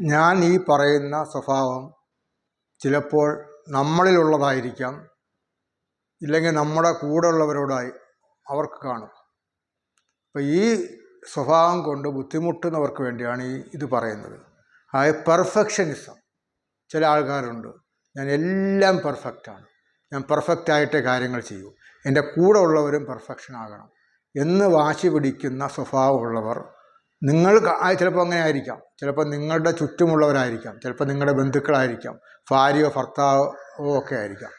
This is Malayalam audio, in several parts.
ഞാൻ ഈ പറയുന്ന സ്വഭാവം ചിലപ്പോൾ നമ്മളിലുള്ളതായിരിക്കാം. ഇല്ലെങ്കിൽ നമ്മുടെ കൂടെ ഉള്ളവരോടായി അവർക്ക് കാണും. അപ്പോൾ ഈ സ്വഭാവം കൊണ്ട് ബുദ്ധിമുട്ടുന്നവർക്ക് വേണ്ടിയാണ് ഈ ഇത് പറയുന്നത്. അതായത് പെർഫെക്ഷനിസം. ചില ആൾക്കാരുണ്ട് ഞാൻ എല്ലാം പെർഫെക്റ്റാണ് ഞാൻ പെർഫെക്റ്റായിട്ടേ കാര്യങ്ങൾ ചെയ്യൂ. എന്റെ കൂടെ ഉള്ളവരും പെർഫെക്ഷൻ ആകണം എന്ന് വാശി പിടിക്കുന്ന സ്വഭാവമുള്ളവർ നിങ്ങൾ ചിലപ്പോൾ അങ്ങനെ ആയിരിക്കാം ചിലപ്പോൾ നിങ്ങളുടെ ചുറ്റുമുള്ളവരായിരിക്കാം. ചിലപ്പോൾ നിങ്ങളുടെ ബന്ധുക്കളായിരിക്കാം. ഭാര്യയോ ഭർത്താവോ ഒക്കെ ആയിരിക്കാം.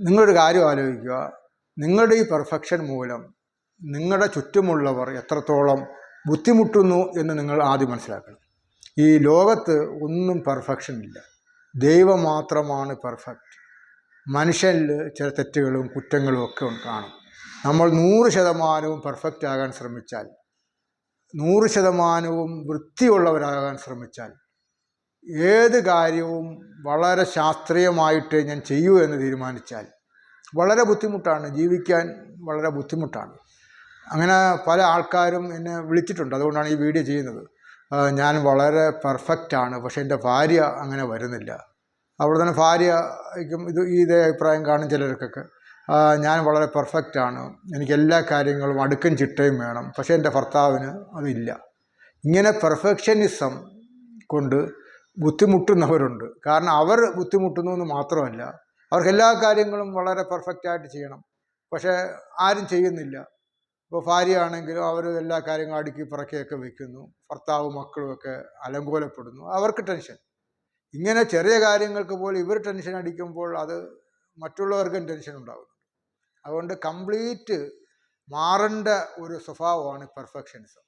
നിങ്ങളൊരു കാര്യം ആലോചിക്കുക. നിങ്ങളുടെ ഈ പെർഫെക്ഷൻ മൂലം നിങ്ങളുടെ ചുറ്റുമുള്ളവർ എത്രത്തോളം ബുദ്ധിമുട്ടുന്നു എന്ന് നിങ്ങൾ ആദ്യം മനസ്സിലാക്കണം. ഈ ലോകത്ത് ഒന്നും പെർഫെക്ഷൻ ഇല്ല. ദൈവം മാത്രമാണ് പെർഫെക്റ്റ്. മനുഷ്യനിൽ ചില തെറ്റുകളും കുറ്റങ്ങളും ഒക്കെ കാണും. നമ്മൾ നൂറ് ശതമാനവും പെർഫെക്റ്റ് ആകാൻ ശ്രമിച്ചാൽ നൂറ് ശതമാനവും വൃത്തിയുള്ളവരാകാൻ ശ്രമിച്ചാൽ ഏത് കാര്യവും വളരെ ശാസ്ത്രീയമായിട്ട് ഞാൻ ചെയ്യൂ എന്ന് തീരുമാനിച്ചാൽ വളരെ ബുദ്ധിമുട്ടാണ്. ജീവിക്കാൻ വളരെ ബുദ്ധിമുട്ടാണ്. അങ്ങനെ പല ആൾക്കാരും എന്നെ വിളിച്ചിട്ടുണ്ട്. അതുകൊണ്ടാണ് ഈ വീഡിയോ ചെയ്യുന്നത്. ഞാൻ വളരെ പെർഫെക്റ്റാണ് പക്ഷേ എന്റെ ഭാര്യ അങ്ങനെ വരുന്നില്ല. അവിടെ തന്നെ ഭാര്യയ്ക്കും ഇത് ഇതേ അഭിപ്രായം കാണും ചിലർക്കൊക്കെ. ഞാൻ വളരെ പെർഫെക്റ്റാണ് എനിക്ക് എല്ലാ കാര്യങ്ങളും അടുക്കും ചിട്ടയും വേണം. പക്ഷേ എന്റെ ഭർത്താവിന് അതില്ല. ഇങ്ങനെ പെർഫെക്ഷനിസം കൊണ്ട് ബുദ്ധിമുട്ടുന്നവരുണ്ട്. കാരണം അവർ ബുദ്ധിമുട്ടുന്നു എന്ന് മാത്രമല്ല അവർക്ക് എല്ലാ കാര്യങ്ങളും വളരെ പെർഫെക്റ്റായിട്ട് ചെയ്യണം. പക്ഷേ ആരും ചെയ്യുന്നില്ല. ഇപ്പോൾ ഭാര്യയാണെങ്കിലും അവർ എല്ലാ കാര്യങ്ങളും അടുക്കി പിറക്കിയൊക്കെ വെക്കുന്നു. ഭർത്താവും മക്കളുമൊക്കെ അലങ്കോലപ്പെടുന്നു. അവർക്ക് ടെൻഷൻ ഇങ്ങനെ ചെറിയ കാര്യങ്ങൾക്ക് പോലും ഇവർ ടെൻഷൻ അടിക്കുമ്പോൾ അത് മറ്റുള്ളവർക്കും ടെൻഷൻ ഉണ്ടാകും അതുകൊണ്ട് കംപ്ലീറ്റ് മാറേണ്ട ഒരു സ്വഭാവമാണ് പെർഫെക്ഷനിസം.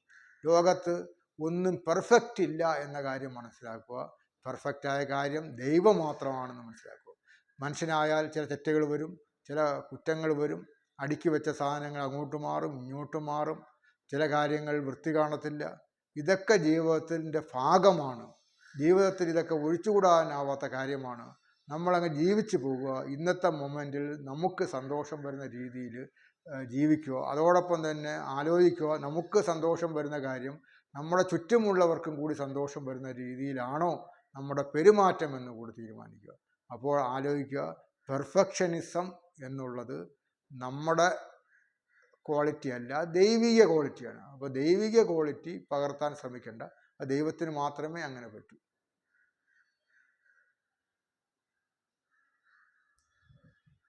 ലോകത്ത് ഒന്നും പെർഫെക്റ്റ് ഇല്ല എന്ന കാര്യം മനസ്സിലാക്കുക. പെർഫെക്റ്റായ കാര്യം ദൈവം മാത്രമാണെന്ന് മനസ്സിലാക്കുക. മനുഷ്യനായാൽ ചില തെറ്റുകൾ വരും ചില കുറ്റങ്ങൾ വരും. അടുക്കി വെച്ച സാധനങ്ങൾ അങ്ങോട്ട് മാറും ഇങ്ങോട്ട് മാറും. ചില കാര്യങ്ങൾ വൃത്തി കാണത്തില്ല. ഇതൊക്കെ ജീവിതത്തിന്റെ ഭാഗമാണ്. ജീവിതത്തിൽ ഇതൊക്കെ ഒഴിച്ചുകൂടാനാവാത്ത കാര്യമാണ്. നമ്മളങ്ങ് ജീവിച്ചു പോകുക. ഇന്നത്തെ മൊമെന്റിൽ നമുക്ക് സന്തോഷം വരുന്ന രീതിയിൽ ജീവിക്കുക. അതോടൊപ്പം തന്നെ ആലോചിക്കുക നമുക്ക് സന്തോഷം വരുന്ന കാര്യം നമ്മുടെ ചുറ്റുമുള്ളവർക്കും കൂടി സന്തോഷം വരുന്ന രീതിയിലാണോ നമ്മുടെ പെരുമാറ്റം എന്ന് കൂടി തീരുമാനിക്കുക. അപ്പോൾ ആലോചിക്കുക പെർഫെക്ഷനിസം എന്നുള്ളത് നമ്മുടെ ക്വാളിറ്റി അല്ല ദൈവിക ക്വാളിറ്റിയാണ്. അപ്പോൾ ദൈവിക ക്വാളിറ്റി പകർത്താൻ ശ്രമിക്കേണ്ട. ദൈവത്തിന് മാത്രമേ അങ്ങനെ പറ്റൂ.